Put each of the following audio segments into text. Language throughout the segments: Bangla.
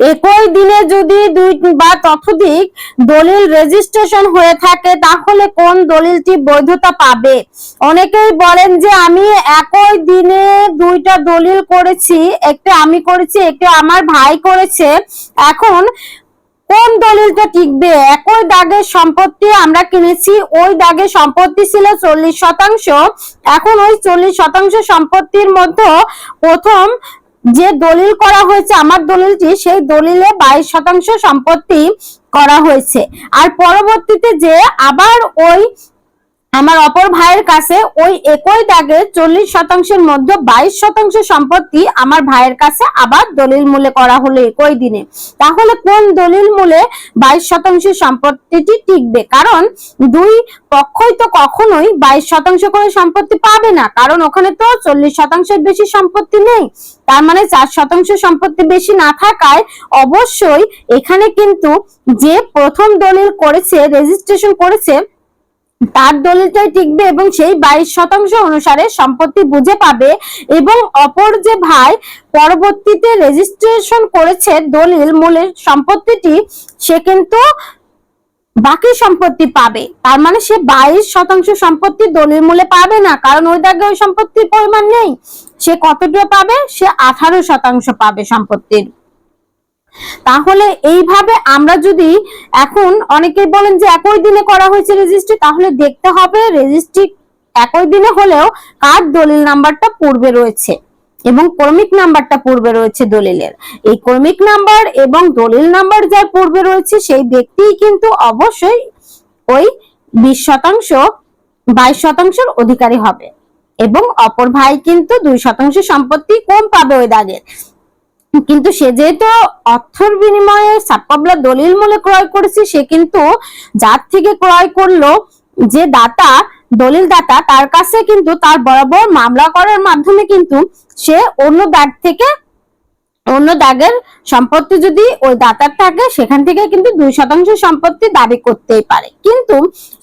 একই দিনে যদি দুই বা ততোধিক দলিল রেজিস্ট্রেশন হয়ে থাকে, তাহলে কোন দলিলটি বৈধতা পাবে? অনেকেই বলেন যে আমি একই দিনে দুইটা দলিল করেছি, একটা আমি করেছি, একটা আমার ভাই করেছে। এখন কোন দলিলটা টিকবে? একই দাগের সম্পত্তি আমরা কিনেছি, ওই দাগের সম্পত্তি ছিল চল্লিশ শতাংশ। এখন ওই চল্লিশ শতাংশ সম্পত্তির মধ্যে প্রথম যে দলিল করা হয়েছে, আমার দলিলটি সেই দলিলে বাইশ শতাংশ সম্পত্তি করা হয়েছে। আর পরবর্তীতে যে আবার ওই আমার অপর ভাইয়ের কাছে ওই একই দাগে চল্লিশ শতাংশের মধ্যে বাইশ শতাংশ সম্পত্তি আমার ভাইয়ের কাছে আবার দলিল মূল্যে করা হলো একই দিনে। তাহলে কোন দলিল মূল্যে বাইশ শতাংশ সম্পত্তিটি টিকবে? কারণ দুই পক্ষই তো কখনোই বাইশ শতাংশ করে সম্পত্তি পাবে না। কারণ ওখানে তো চল্লিশ শতাংশের বেশি সম্পত্তি নেই। তার মানে চার শতাংশ সম্পত্তি বেশি না থাকায় অবশ্যই এখানে কিন্তু যে প্রথম দলিল করেছে রেজিস্ট্রেশন করেছে তার দলিলটাই টিকবে এবং সেই বাইশ শতাংশ অনুসারে সম্পত্তি বুঝে পাবে এবং অপর যে ভাই পরবর্তীতে রেজিস্ট্রেশন করেছে দলিল মূলের সম্পত্তিটি, সে কিন্তু বাকি সম্পত্তি পাবে। তার মানে সে বাইশ শতাংশ সম্পত্তি দলিল মূলে পাবে না, কারণ ওই দাগে ওই সম্পত্তির পরিমাণ নেই। সে কতটা পাবে? সে আঠারো শতাংশ পাবে সম্পত্তির। তাহলে এইভাবে আমরা যদি এখন অনেকেই বলেন যে একই দিনে করা হয়েছে রেজিস্ট্রি তাহলে দেখতে হবে রেজিস্ট্রি একই দিনে হলেও কার দলিল নাম্বারটা পূর্বে রয়েছে এবং ক্রমিক নাম্বারটা পূর্বে রয়েছে দলিলের। এই ক্রমিক নাম্বার এবং দলিল নাম্বার যার পূর্বে রয়েছে, সেই ব্যক্তিই কিন্তু অবশ্যই ওই বিশ শতাংশ, বাইশ শতাংশের অধিকারী হবে এবং অপর ভাই কিন্তু দুই শতাংশ সম্পত্তি কম পাবে ওই দাগের কিন্তু সে যেহেতু অর্থের বিনিময়ে সাবকবলা দলিল মূল্যে ক্রয় করেছে, সে কিন্তু যার থেকে ক্রয় করল যে দাতা, দলিল দাতা, তার কাছে কিন্তু তার বরাবর মামলা করার মাধ্যমে কিন্তু সে অন্য দাগ থেকে, অন্য দাগের সম্পত্তি যদি ওই দাতার থাকে, সেখান থেকে কিন্তু দুই শতাংশ সম্পত্তি দাবি করতেই পারে। কিন্তু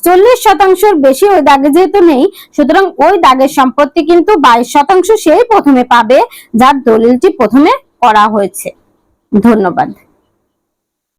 চল্লিশ শতাংশের বেশি ওই দাগে যেহেতু নেই, সুতরাং ওই দাগের সম্পত্তি কিন্তু বাইশ শতাংশ সেই প্রথমে পাবে, যার দলিলটি প্রথমে করা হয়েছে। ধন্যবাদ।